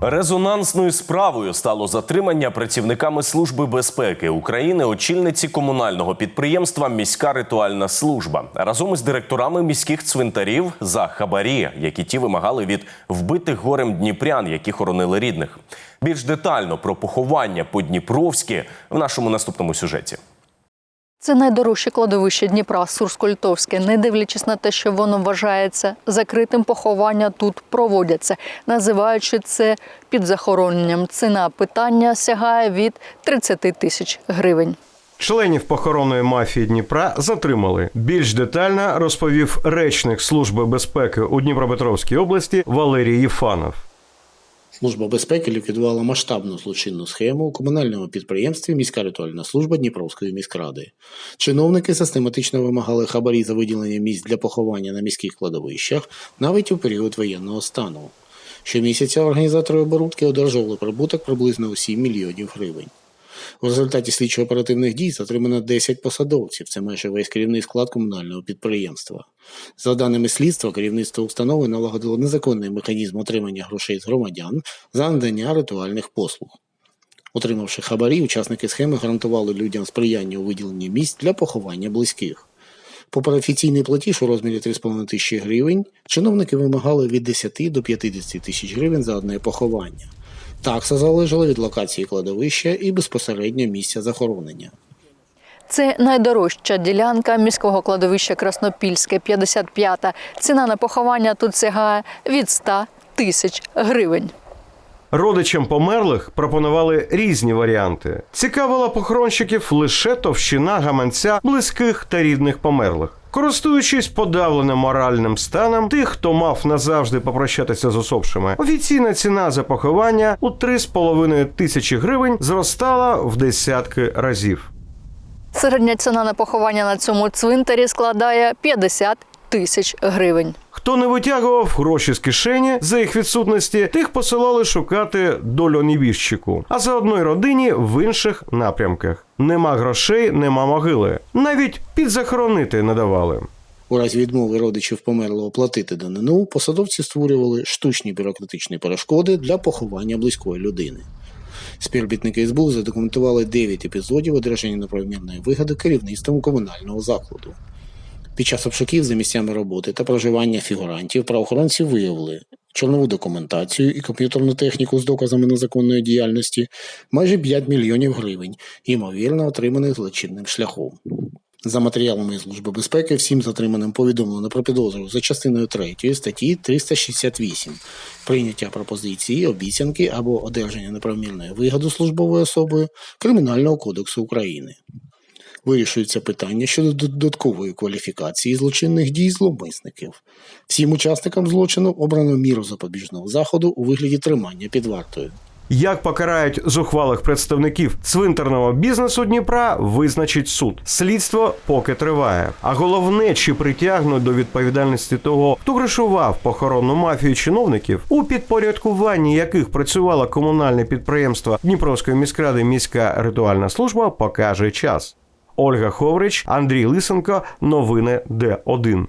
Резонансною справою стало затримання працівниками Служби безпеки України очільниці комунального підприємства Міська ритуальна служба разом із директорами міських цвинтарів за хабарі, які ті вимагали від вбитих горем дніпрян, які хоронили рідних. Більш детально про поховання по Дніпровськи в нашому наступному сюжеті. Це найдорожче кладовище Дніпра Сурскольтовське. Не дивлячись на те, що воно вважається закритим, поховання тут проводяться, називаючи це підзахороненням. Ціна питання сягає від 30 тисяч гривень. Членів похоронної мафії Дніпра затримали. Більш детально розповів речник Служби безпеки у Дніпропетровській області Валерій Єфанов. Служба безпеки ліквідувала масштабну злочинну схему у комунальному підприємстві Міська ритуальна служба Дніпровської міськради. Чиновники систематично вимагали хабарі за виділення місць для поховання на міських кладовищах навіть у період воєнного стану. Щомісяця організатори оборудки одержували прибуток приблизно у 7 мільйонів гривень. У результаті слідчо-оперативних дій затримано 10 посадовців, це майже весь керівний склад комунального підприємства. За даними слідства, керівництво установи налагодило незаконний механізм отримання грошей з громадян за надання ритуальних послуг. Отримавши хабарі, учасники схеми гарантували людям сприяння у виділенні місць для поховання близьких. Попри офіційний платіж у розмірі 3,5 тисячі гривень, чиновники вимагали від 10 до 50 тисяч гривень за одне поховання. Такса залежала від локації кладовища і безпосередньо місця захоронення. Це найдорожча ділянка міського кладовища Краснопільське, 55-та. Ціна на поховання тут сягає від 100 тисяч гривень. Родичам померлих пропонували різні варіанти. Цікавила похоронщиків лише товщина гаманця близьких та рідних померлих. Користуючись подавленим моральним станом тих, хто мав назавжди попрощатися з особшими, офіційна ціна за поховання у 3,5 тисячі гривень зростала в десятки разів. Середня ціна на поховання на цьому цвинтарі складає 50 тисяч гривень. Хто не витягував гроші з кишені за їх відсутності, тих посилали шукати долю невіщику, а заодно й родині в інших напрямках. Нема грошей, нема могили. Навіть підзахоронити не давали. У разі відмови родичів померлого платити данину, посадовці створювали штучні бюрократичні перешкоди для поховання близької людини. Співробітники СБУ задокументували 9 епізодів одержання неправомірної вигоди керівництвом комунального закладу. Під час обшуків за місцями роботи та проживання фігурантів правоохоронці виявили чорнову документацію і комп'ютерну техніку з доказами незаконної діяльності майже 5 мільйонів гривень, ймовірно отриманих злочинним шляхом. За матеріалами Служби безпеки всім затриманим повідомлено про підозру за частиною 3 статті 368 прийняття пропозиції, обіцянки або одержання неправомірної вигоди службовою особою Кримінального кодексу України. Вирішується питання щодо додаткової кваліфікації злочинних дій зловмисників. Всім учасникам злочину обрано міру запобіжного заходу у вигляді тримання під вартою. Як покарають зухвалих представників цвинтарного бізнесу Дніпра, визначить суд. Слідство поки триває. А головне, чи притягнуть до відповідальності того, хто гришував похоронну мафію чиновників, у підпорядкуванні яких працювало комунальне підприємство Дніпровської міськради міська ритуальна служба, покаже час. Ольга Ховрич, Андрій Лисенко. Новини Д1.